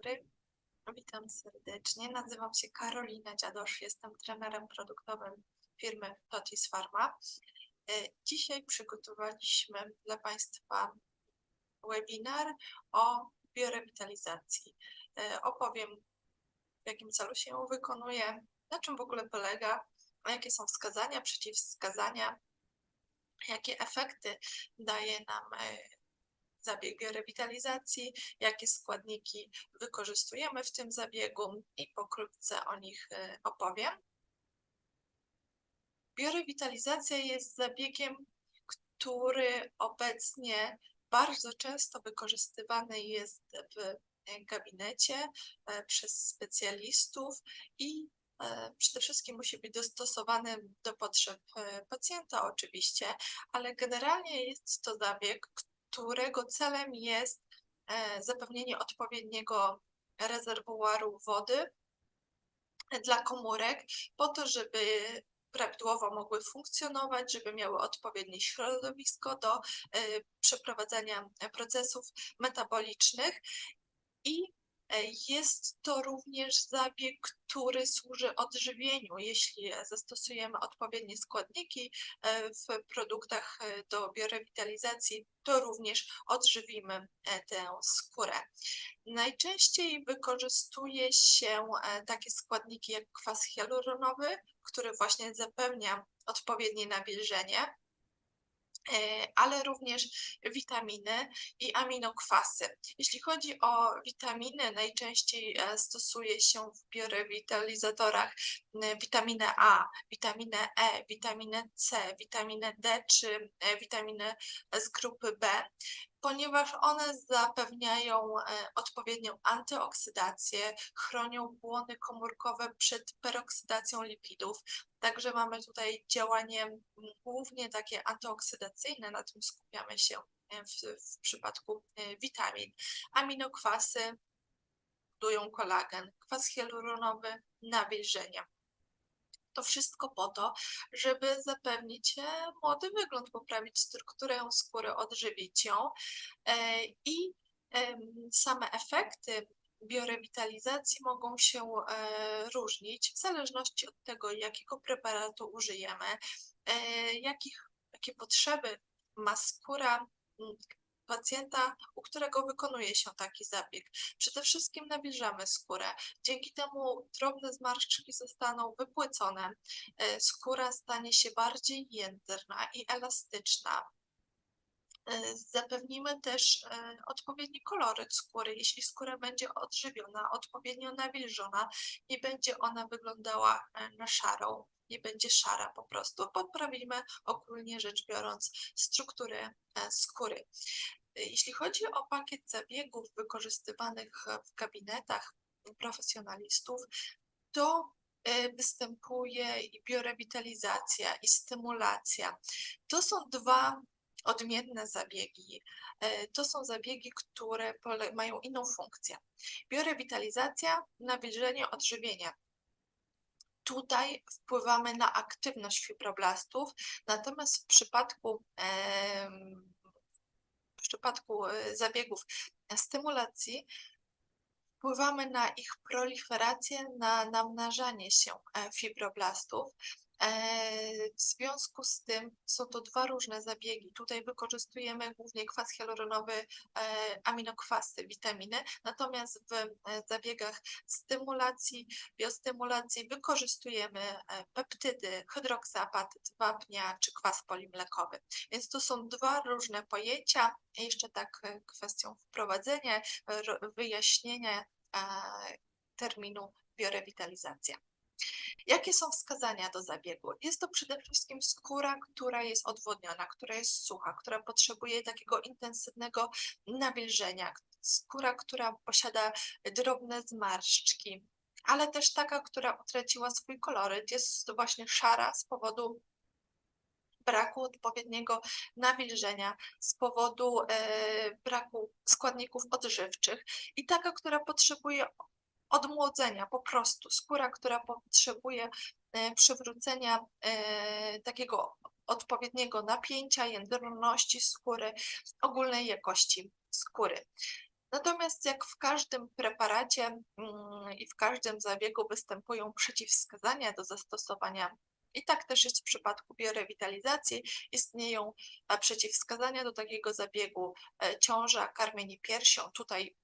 dobry. Witam serdecznie. Nazywam się Karolina Dziadosz. Jestem trenerem produktowym firmy Totis Pharma. E, Dzisiaj przygotowaliśmy dla Państwa webinar o biorewitalizacji. E, Opowiem, w jakim celu się ją wykonuje, na czym w ogóle polega, jakie są wskazania, przeciwwskazania, jakie efekty daje nam e, zabieg biorewitalizacji, jakie składniki wykorzystujemy w tym zabiegu i pokrótce o nich e, opowiem. Biorewitalizacja jest zabiegiem, który obecnie bardzo często wykorzystywany jest w e, gabinecie e, przez specjalistów i przede wszystkim musi być dostosowany do potrzeb pacjenta oczywiście, ale generalnie jest to zabieg, którego celem jest e, zapewnienie odpowiedniego rezerwuaru wody dla komórek, po to, żeby prawidłowo mogły funkcjonować, żeby miały odpowiednie środowisko do e, przeprowadzania procesów metabolicznych i jest to również zabieg, który służy odżywieniu. Jeśli zastosujemy odpowiednie składniki e, w produktach e, do biorewitalizacji, to również odżywimy tę skórę. Najczęściej wykorzystuje się takie składniki jak kwas hialuronowy, który właśnie zapewnia odpowiednie nawilżenie E, ale również witaminy i aminokwasy. Jeśli chodzi o witaminy, najczęściej e, stosuje się w biorewitalizatorach witaminę A, witaminę E, witaminę C, witaminę D czy e, witaminę z grupy B ponieważ one zapewniają odpowiednią antyoksydację, chronią błony komórkowe przed peroksydacją lipidów, Także mamy tutaj działanie głównie takie antyoksydacyjne, na tym skupiamy się e, w, w przypadku e, witamin. Aminokwasy budują kolagen, kwas hialuronowy, nawilżenie. To wszystko po to, żeby zapewnić e, młody wygląd, poprawić strukturę skóry, odżywić ją i same efekty biorewitalizacji mogą się e, różnić w zależności od tego, jakiego preparatu użyjemy, e, jakich, jakie potrzeby ma skóra pacjenta, u którego wykonuje się taki zabieg. Przede wszystkim nawilżamy skórę. Dzięki temu drobne zmarszczki zostaną wypłycone, e, skóra stanie się bardziej jędrna i elastyczna. E, zapewnimy też e, odpowiedni koloryt skóry. Jeśli skóra będzie odżywiona, odpowiednio nawilżona, nie będzie ona wyglądała na szarą, nie będzie szara po prostu. Poprawimy ogólnie rzecz biorąc strukturę skóry. Jeśli chodzi o pakiet zabiegów wykorzystywanych w gabinetach profesjonalistów, to występuje i biorewitalizacja, i stymulacja. To są dwa odmienne zabiegi. E, to są zabiegi, które mają inną funkcję. Biorewitalizacja, nawilżenie, odżywienie. Tutaj wpływamy na aktywność fibroblastów, natomiast w przypadku, w przypadku e, zabiegów stymulacji wpływamy na ich proliferację, na namnażanie się e, fibroblastów, w związku z tym są to dwa różne zabiegi. Tutaj wykorzystujemy głównie kwas hialuronowy, e, aminokwasy, witaminy, natomiast w e, zabiegach stymulacji, biostymulacji wykorzystujemy peptydy, hydroksapatyt, wapnia czy kwas polimlekowy. Więc to są dwa różne pojęcia. Jeszcze tak kwestią wprowadzenia, wyjaśnienia terminu biorewitalizacja. Jakie są wskazania do zabiegu? Jest to przede wszystkim skóra, która jest odwodniona, która jest sucha, która potrzebuje takiego intensywnego nawilżenia, skóra, która posiada drobne zmarszczki, ale też taka, która utraciła swój koloryt, jest właśnie szara z powodu braku odpowiedniego nawilżenia, z powodu e, braku składników odżywczych i taka, która potrzebuje odmłodzenia po prostu. Skóra, która potrzebuje e, przywrócenia e, takiego odpowiedniego napięcia, jędrności skóry, ogólnej jakości skóry. Natomiast jak w każdym preparacie mm, i w każdym zabiegu występują przeciwwskazania do zastosowania, i tak też jest w przypadku biorewitalizacji, istnieją e, przeciwwskazania do takiego zabiegu, ciąża, karmienie piersią. Tutaj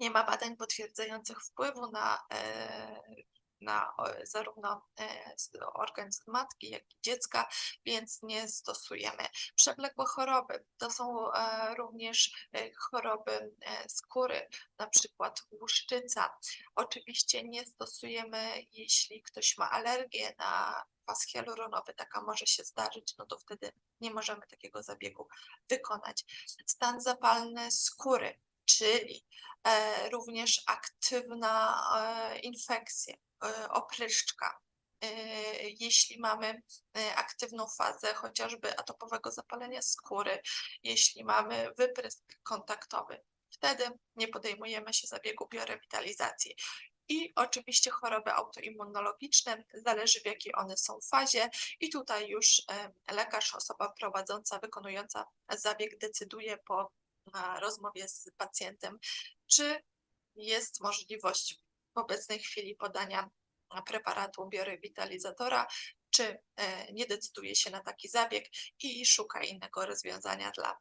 nie ma badań potwierdzających wpływu na e, na zarówno e, organizm matki, jak i dziecka, więc nie stosujemy. Przewlekłe choroby to są e, również choroby skóry, na przykład łuszczyca. Oczywiście nie stosujemy, jeśli ktoś ma alergię na kwas hialuronowy, taka może się zdarzyć, no to wtedy nie możemy takiego zabiegu wykonać. Stan zapalny skóry, czyli również aktywna infekcja, E, opryszczka. E, jeśli mamy e, aktywną fazę chociażby atopowego zapalenia skóry, jeśli mamy wyprysk kontaktowy, wtedy nie podejmujemy się zabiegu biorewitalizacji. I oczywiście choroby autoimmunologiczne, zależy w jakiej one są fazie, i tutaj już lekarz, osoba prowadząca, wykonująca zabieg decyduje po rozmowie z pacjentem, czy jest możliwość w obecnej chwili podania preparatu biorewitalizatora, czy e, nie decyduje się na taki zabieg i szuka innego rozwiązania dla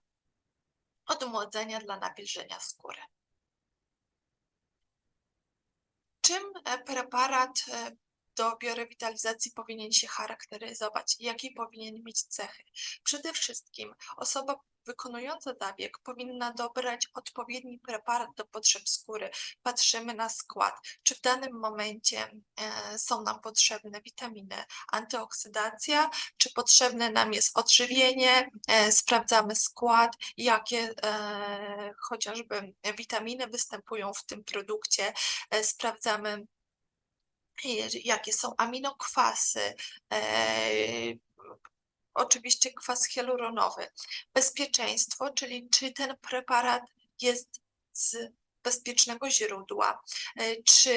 odmłodzenia, dla nawilżenia skóry. Czym e, preparat e, do biorewitalizacji powinien się charakteryzować? Jakie powinien mieć cechy? Przede wszystkim osoba wykonująca zabieg powinna dobrać odpowiedni preparat do potrzeb skóry. Patrzymy na skład, czy w danym momencie e, są nam potrzebne witaminy, antyoksydacja, czy potrzebne nam jest odżywienie, e, sprawdzamy skład, jakie e, chociażby witaminy występują w tym produkcie, sprawdzamy jakie są aminokwasy, oczywiście kwas hialuronowy. Bezpieczeństwo, czyli czy ten preparat jest z bezpiecznego źródła, e, czy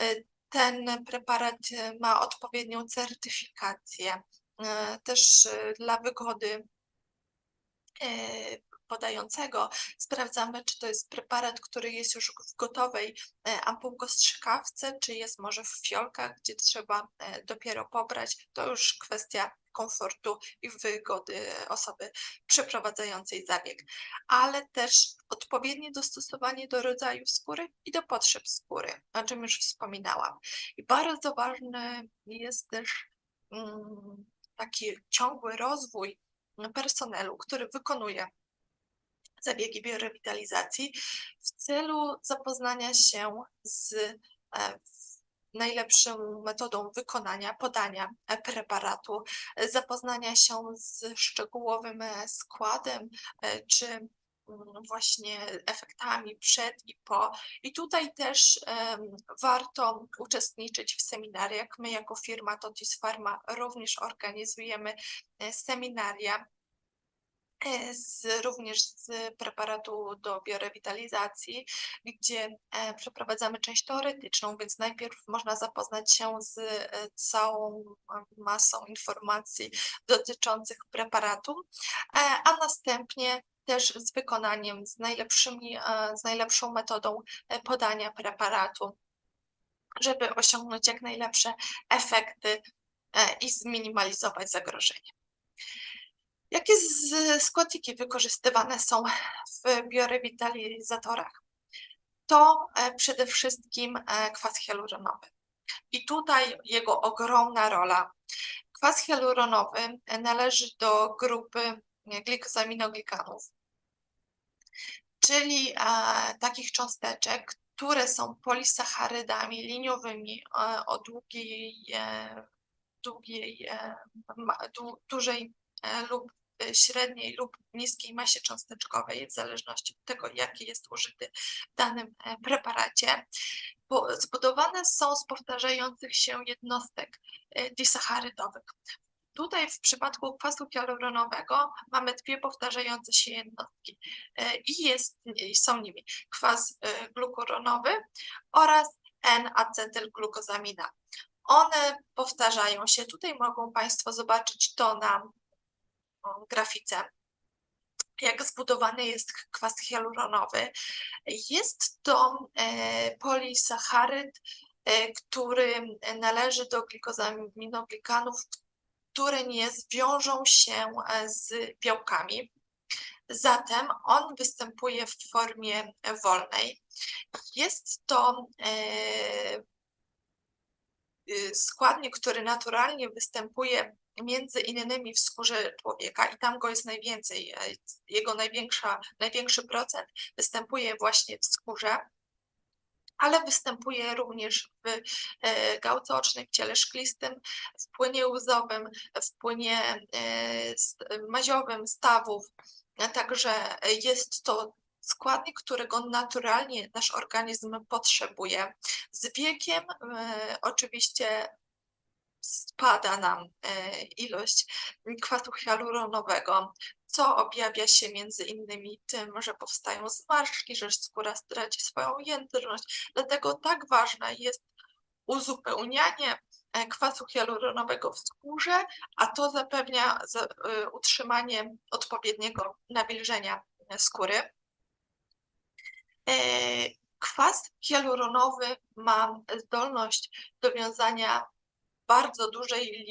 e, ten preparat ma odpowiednią certyfikację. E, też dla wygody podającego sprawdzamy, czy to jest preparat, który jest już w gotowej ampułkostrzykawce, czy jest może w fiolkach, gdzie trzeba dopiero pobrać. To już kwestia komfortu i wygody osoby przeprowadzającej zabieg, ale też odpowiednie dostosowanie do rodzaju skóry i do potrzeb skóry, o czym już wspominałam. I bardzo ważny jest też mm, taki ciągły rozwój personelu, który wykonuje zabiegi biorewitalizacji w celu zapoznania się z e, najlepszą metodą wykonania, podania preparatu, zapoznania się z szczegółowym e, składem e, czy mm, właśnie efektami przed i po. I tutaj też um, warto uczestniczyć w seminariach. My jako firma Totis Pharma również organizujemy e, seminaria E, z, również z preparatu do biorewitalizacji, gdzie e, przeprowadzamy część teoretyczną, więc najpierw można zapoznać się z e, całą masą informacji dotyczących preparatu, a następnie też z wykonaniem, z, najlepszymi, z najlepszą metodą podania preparatu, żeby osiągnąć jak najlepsze efekty i zminimalizować zagrożenie. Składniki wykorzystywane są w biorewitalizatorach? To e, przede wszystkim e, kwas hialuronowy. I tutaj jego ogromna rola. Kwas hialuronowy należy do grupy glikosaminoglikanów, czyli e, takich cząsteczek, które są polisacharydami liniowymi o długiej, długiej dużej lub średniej lub niskiej masie cząsteczkowej, w zależności od tego, jaki jest użyty w danym e, preparacie. Zbudowane są z powtarzających się jednostek e, disacharydowych. Tutaj w przypadku kwasu hialuronowego mamy dwie powtarzające się jednostki e, i jest, są nimi kwas glukuronowy oraz N-acetylglukozamina. One powtarzają się. Tutaj mogą Państwo zobaczyć to na grafice. jak zbudowany jest kwas hialuronowy. Jest to e, polisacharyd, e, który należy do glikozaminoglikanów, które nie zwiążą się e, z białkami. Zatem on występuje w formie wolnej. Jest to y, składnik, który naturalnie występuje między innymi w skórze człowieka i tam go jest najwięcej. E, jego największa, największy procent występuje właśnie w skórze, ale występuje również w e, gałce ocznej, w ciele szklistym, w płynie łzowym, w płynie e, maziowym stawów. Także jest to składnik, którego naturalnie nasz organizm potrzebuje. Z wiekiem oczywiście spada nam e, ilość kwasu hialuronowego, co objawia się między innymi tym, że powstają zmarszczki, że skóra straci swoją jędrność. Dlatego tak ważne jest uzupełnianie e, kwasu hialuronowego w skórze, a to zapewnia e, utrzymanie odpowiedniego nawilżenia skóry. Kwas hialuronowy ma zdolność do wiązania bardzo dużej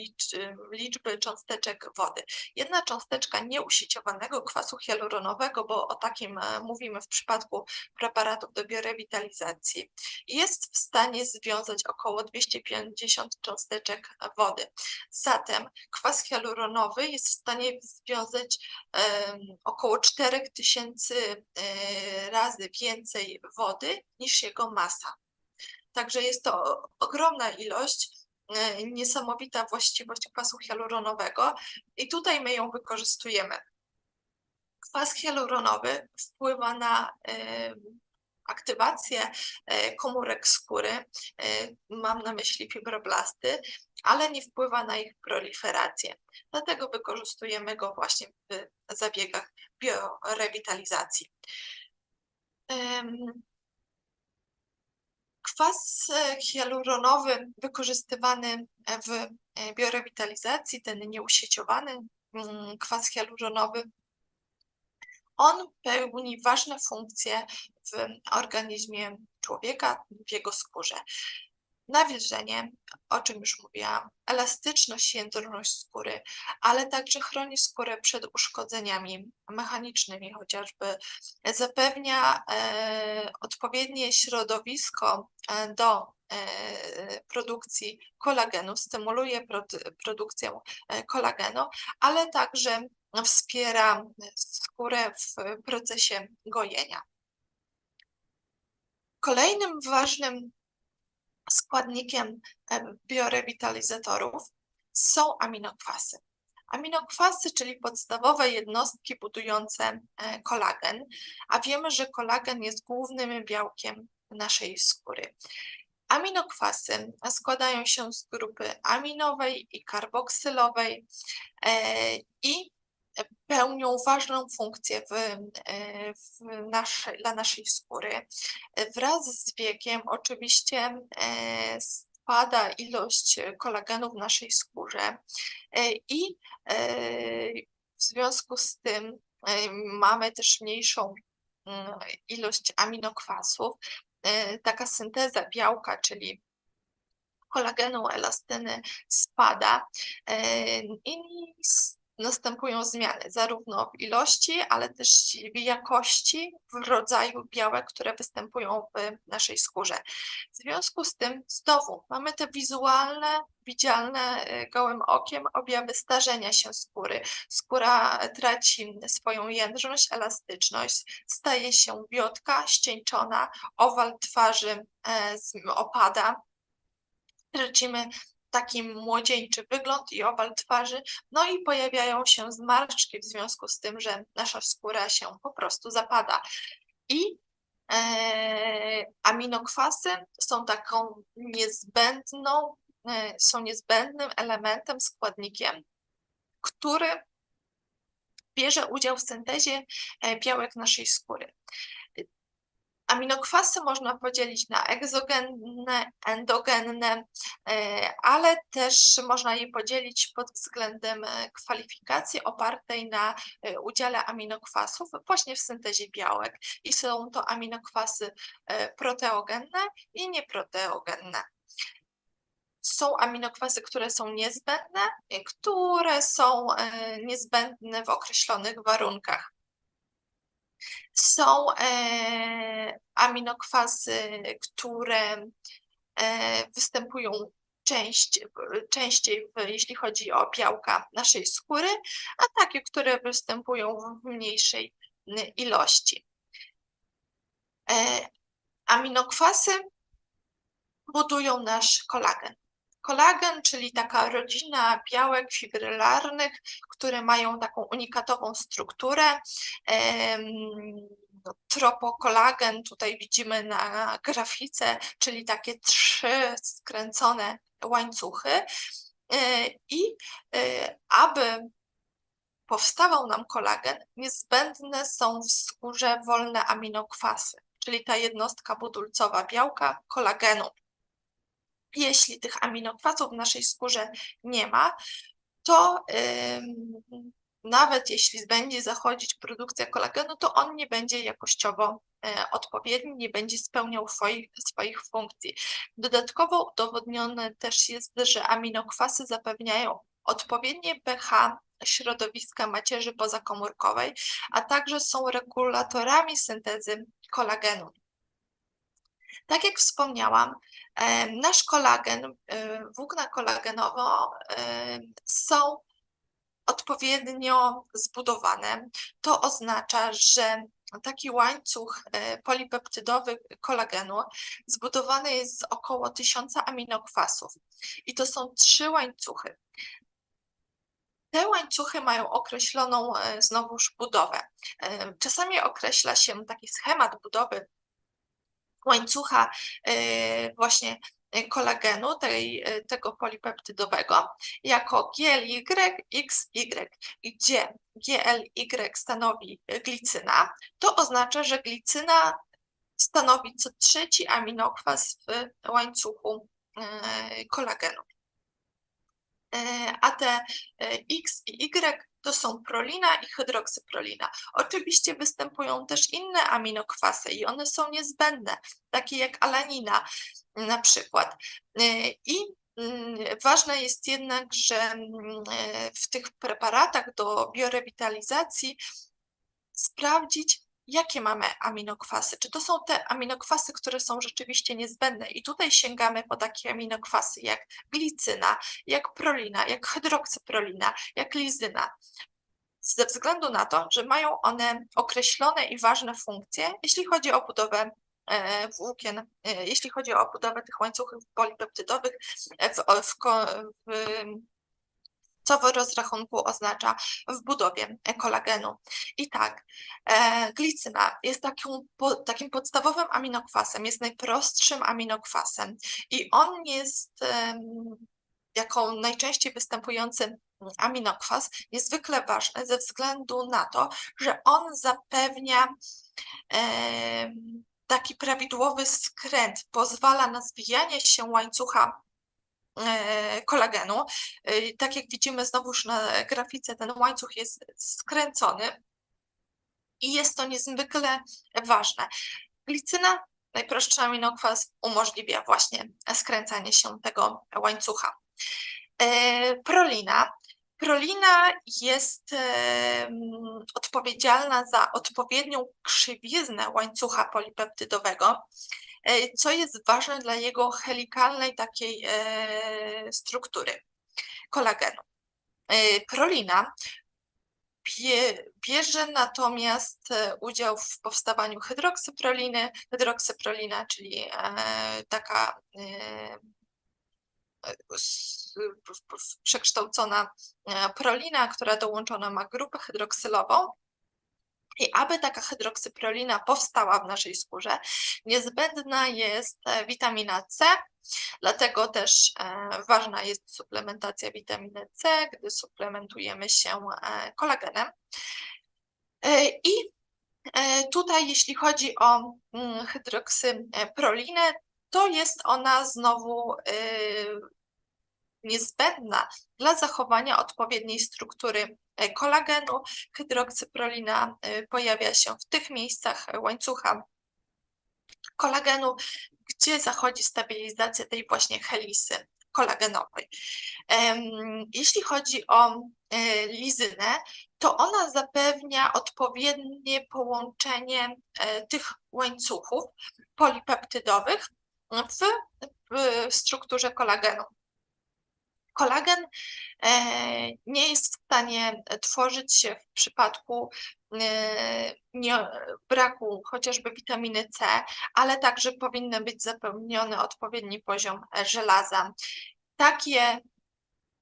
liczby cząsteczek wody. Jedna cząsteczka nieusieciowanego kwasu hialuronowego, bo o takim e, mówimy w przypadku preparatów do biorewitalizacji, jest w stanie związać około 250 cząsteczek wody. Zatem kwas hialuronowy jest w stanie związać około 4000 e, razy więcej wody niż jego masa. Także jest to ogromna ilość niesamowita właściwość kwasu hialuronowego i tutaj my ją wykorzystujemy. Kwas hialuronowy wpływa na e, aktywację e, komórek skóry, mam na myśli fibroblasty, ale nie wpływa na ich proliferację. Dlatego wykorzystujemy go właśnie w zabiegach biorewitalizacji. Kwas e, hialuronowy wykorzystywany w e, biorewitalizacji, ten nieusieciowany mm, kwas hialuronowy, on pełni ważne funkcje w organizmie człowieka, w jego skórze nawilżenie, o czym już mówiłam, elastyczność, jędrność skóry, ale także chroni skórę przed uszkodzeniami mechanicznymi, chociażby zapewnia e, odpowiednie środowisko e, do e, produkcji kolagenu, stymuluje produkcję e, kolagenu, ale także wspiera skórę w procesie gojenia. Kolejnym ważnym składnikiem biorewitalizatorów są aminokwasy. Aminokwasy, czyli podstawowe jednostki budujące e, kolagen, a wiemy, że kolagen jest głównym białkiem naszej skóry. Aminokwasy składają się z grupy aminowej i karboksylowej e, i pełnią ważną funkcję w, e, w dla naszej skóry. Wraz z wiekiem oczywiście e, spada ilość kolagenu w naszej skórze e, i w związku z tym mamy też mniejszą mm, ilość aminokwasów. Taka synteza białka, czyli kolagenu, elastyny spada i następują zmiany zarówno w ilości, ale też w jakości, w rodzaju białek, które występują w naszej skórze. W związku z tym znowu mamy te wizualne, widzialne y, gołym okiem objawy starzenia się skóry. Skóra traci swoją jędrność, elastyczność, staje się biotka, ścieńczona, owal twarzy e, opada, tracimy taki młodzieńczy wygląd i owal twarzy, no i pojawiają się zmarszczki w związku z tym, że nasza skóra się po prostu zapada. I e, aminokwasy są taką niezbędną, e, są niezbędnym elementem, składnikiem, który bierze udział w syntezie e, białek naszej skóry. Aminokwasy można podzielić na egzogenne, endogenne, e, ale też można je podzielić pod względem e, kwalifikacji opartej na e, udziale aminokwasów właśnie w syntezie białek. I są to aminokwasy proteogenne i nieproteogenne. Są aminokwasy, które są niezbędne, które są niezbędne w określonych warunkach. Są e, aminokwasy, które e, występują część, częściej, jeśli chodzi o białka naszej skóry, a takie, które występują w mniejszej ilości. E, aminokwasy budują nasz kolagen. Kolagen, czyli taka rodzina białek fibrylarnych, które mają taką unikatową strukturę. Tropokolagen tutaj widzimy na grafice, czyli takie trzy skręcone łańcuchy. E, I e, aby powstawał nam kolagen, niezbędne są w skórze wolne aminokwasy, czyli ta jednostka budulcowa białka kolagenu jeśli tych aminokwasów w naszej skórze nie ma, to nawet jeśli będzie zachodzić produkcja kolagenu, to on nie będzie jakościowo e, odpowiedni, nie będzie spełniał swoich, swoich funkcji. Dodatkowo udowodnione też jest, że aminokwasy zapewniają odpowiednie pH środowiska macierzy pozakomórkowej, a także są regulatorami syntezy kolagenu. Tak jak wspomniałam, nasz kolagen, włókna kolagenowe są odpowiednio zbudowane. To oznacza, że taki łańcuch e, polipeptydowy kolagenu zbudowany jest z około tysiąca aminokwasów. I to są trzy łańcuchy. Te łańcuchy mają określoną e, znowuż budowę. Czasami określa się taki schemat budowy łańcucha e, właśnie e, kolagenu, tej, e, tego polipeptydowego, jako GLY, XY, gdzie GLY stanowi glicyna, to oznacza, że glicyna stanowi co trzeci aminokwas w łańcuchu kolagenu. A te X i Y to są prolina i hydroksyprolina. Oczywiście występują też inne aminokwasy i one są niezbędne, takie jak alanina na przykład. I mm, Ważne jest jednak, że mm, w tych preparatach do biorewitalizacji sprawdzić, jakie mamy aminokwasy. Czy to są te aminokwasy, które są rzeczywiście niezbędne? I tutaj sięgamy po takie aminokwasy jak glicyna, jak prolina, jak hydroksyprolina, jak lizyna. Ze względu na to, że mają one określone i ważne funkcje, jeśli chodzi o budowę e, włókien, e, jeśli chodzi o budowę tych łańcuchów polipeptydowych w, w, w co w rozrachunku oznacza w budowie kolagenu. I tak, e, glicyna jest takim, takim podstawowym aminokwasem, jest najprostszym aminokwasem i on jest jako najczęściej występujący aminokwas niezwykle ważny ze względu na to, że on zapewnia taki prawidłowy skręt, pozwala na zwijanie się łańcucha kolagenu. E, tak jak widzimy znowuż na grafice, ten łańcuch jest skręcony i jest to niezwykle ważne. Glicyna, najprostszy aminokwas, umożliwia właśnie skręcanie się tego łańcucha. E, prolina. Prolina jest odpowiedzialna za odpowiednią krzywiznę łańcucha polipeptydowego E, co jest ważne dla jego helikalnej takiej e, struktury kolagenu. E, prolina bierze natomiast udział w powstawaniu hydroksyproliny. Hydroksyprolina, czyli taka przekształcona prolina, która dołączona ma grupę hydroksylową, i aby taka hydroksyprolina powstała w naszej skórze, niezbędna jest e, witamina C, dlatego też e, ważna jest suplementacja witaminy C, gdy suplementujemy się e, kolagenem. I Tutaj, jeśli chodzi o mm, hydroksyprolinę, to jest ona znowu y, niezbędna dla zachowania odpowiedniej struktury e, kolagenu. Hydroksyprolina y, pojawia się w tych miejscach łańcucha kolagenu, gdzie zachodzi stabilizacja tej właśnie helisy kolagenowej. Jeśli chodzi o e, lizynę, to ona zapewnia odpowiednie połączenie e, tych łańcuchów polipeptydowych w, w strukturze kolagenu. Kolagen e, nie jest w stanie tworzyć się w przypadku e, braku chociażby witaminy C, ale także powinny być zapewniony odpowiedni poziom żelaza. Takie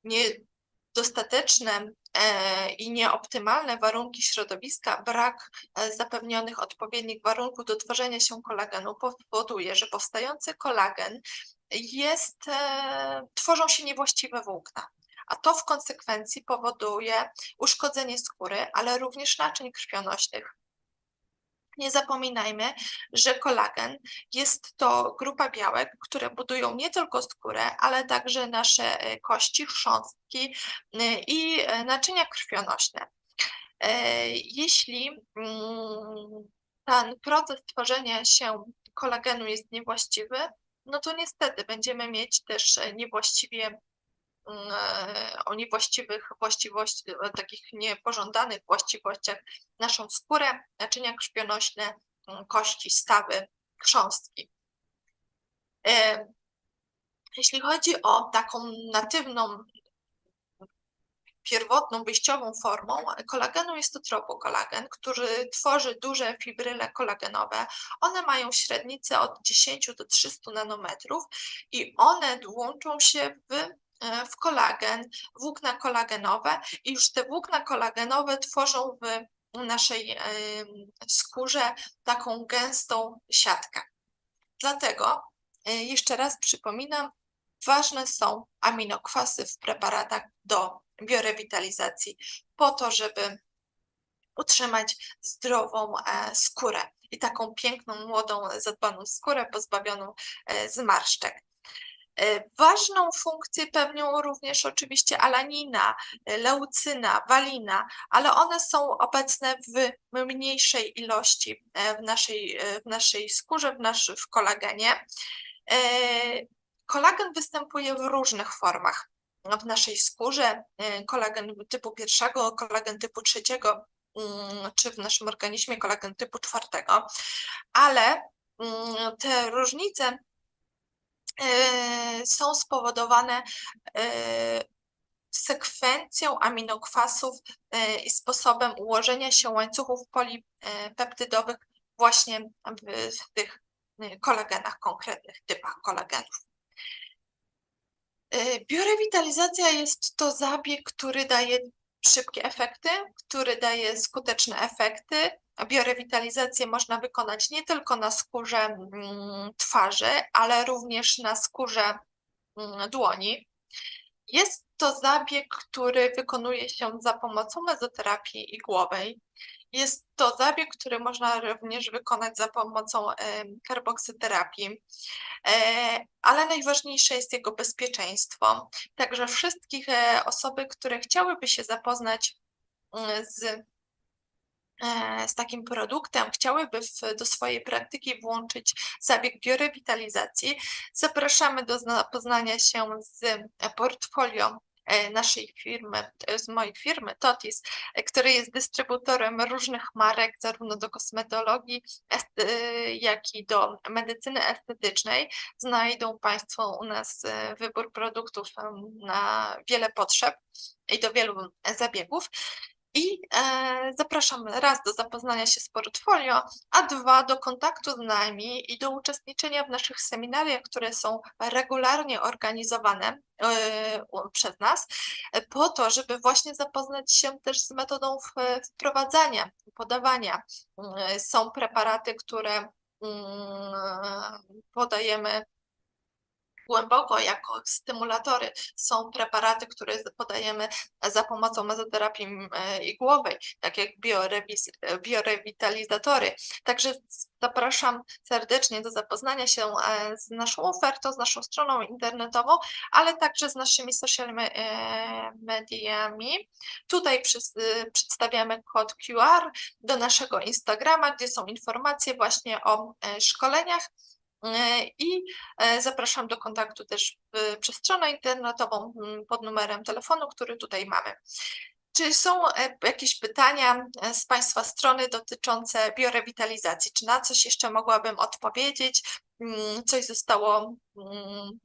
niedostateczne e, i nieoptymalne warunki środowiska, brak zapewnionych odpowiednich warunków do tworzenia się kolagenu powoduje, że powstający kolagen jest, e, tworzą się niewłaściwe włókna. A to w konsekwencji powoduje uszkodzenie skóry, ale również naczyń krwionośnych. Nie zapominajmy, że kolagen jest to grupa białek, które budują nie tylko skórę, ale także nasze e, kości, chrząstki e, i naczynia krwionośne. Jeśli mm, ten proces tworzenia się kolagenu jest niewłaściwy, no to niestety będziemy mieć też niewłaściwie o niewłaściwych właściwościach, takich niepożądanych właściwościach naszą skórę, naczynia krwionośne, mm, kości, stawy, chrząstki. Jeśli chodzi o taką natywną, pierwotną, wyjściową formą kolagenu jest to tropokolagen, który tworzy duże fibryle kolagenowe. One mają średnicę od 10 do 300 nanometrów i one łączą się w E, w kolagen, włókna kolagenowe i już te włókna kolagenowe tworzą w naszej skórze taką gęstą siatkę. Dlatego e, jeszcze raz przypominam, ważne są aminokwasy w preparatach do biorewitalizacji po to, żeby utrzymać zdrową e, skórę i taką piękną, młodą, zadbaną skórę pozbawioną zmarszczek. E, ważną funkcję pełnią również oczywiście alanina, e, leucyna, walina, ale one są obecne w mniejszej ilości e, w naszej, w naszej skórze, w, nasz, w kolagenie. Kolagen występuje w różnych formach w naszej skórze. Kolagen typu pierwszego, kolagen typu trzeciego, mm, czy w naszym organizmie kolagen typu czwartego, ale mm, te różnice E, są spowodowane e, sekwencją aminokwasów i sposobem ułożenia się łańcuchów polipeptydowych właśnie w tych kolagenach, konkretnych typach kolagenów. Biorewitalizacja jest to zabieg, który daje szybkie efekty, który daje skuteczne efekty. Biorewitalizację można wykonać nie tylko na skórze mm, twarzy, ale również na skórze mm, dłoni. Jest to zabieg, który wykonuje się za pomocą mezoterapii igłowej. Jest to zabieg, który można również wykonać za pomocą karboksyterapii, e, ale najważniejsze jest jego bezpieczeństwo. Także wszystkich e, osoby, które chciałyby się zapoznać mm, z e, z takim produktem, chciałyby w, do swojej praktyki włączyć zabieg biorewitalizacji, zapraszamy do zapoznania się z portfolio naszej firmy, z mojej firmy Totis, e, który jest dystrybutorem różnych marek, zarówno do kosmetologii, e, jak i do medycyny estetycznej. Znajdą Państwo u nas wybór produktów na wiele potrzeb i do wielu zabiegów. I e, zapraszam raz do zapoznania się z portfolio, a dwa do kontaktu z nami i do uczestniczenia w naszych seminariach, które są regularnie organizowane e, przez nas, po to, żeby właśnie zapoznać się też z metodą wprowadzania, podawania. E, są preparaty, które mm, podajemy głęboko jako stymulatory są preparaty, które podajemy za pomocą mezoterapii m, e, igłowej, tak jak e, biorewitalizatory. Także zapraszam serdecznie do zapoznania się e, z naszą ofertą, z naszą stroną internetową, ale także z naszymi social me- mediami. Tutaj przedstawiamy kod QR do naszego Instagrama, gdzie są informacje właśnie o szkoleniach. E, I e, zapraszam do kontaktu też w- przez stronę internetową pod numerem telefonu, który tutaj mamy. Czy są e, jakieś pytania e, z Państwa strony dotyczące biorewitalizacji? Czy na coś jeszcze mogłabym odpowiedzieć? Mm, Coś zostało mm,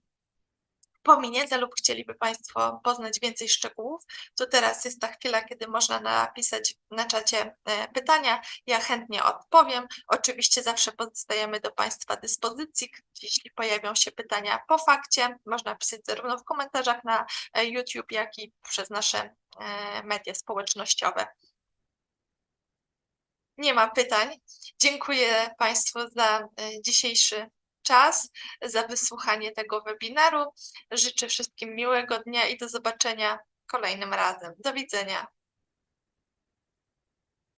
pominięte lub chcieliby Państwo poznać więcej szczegółów? To teraz jest ta chwila, kiedy można napisać na czacie e, pytania. Ja chętnie odpowiem. Oczywiście zawsze pozostajemy do Państwa dyspozycji. Jeśli pojawią się pytania po fakcie, można pisać zarówno w komentarzach na e, YouTube, jak i przez nasze e, media społecznościowe. Nie ma pytań. Dziękuję Państwu za dzisiejszy czas, za wysłuchanie tego webinaru. Życzę wszystkim miłego dnia i do zobaczenia kolejnym razem. Do widzenia.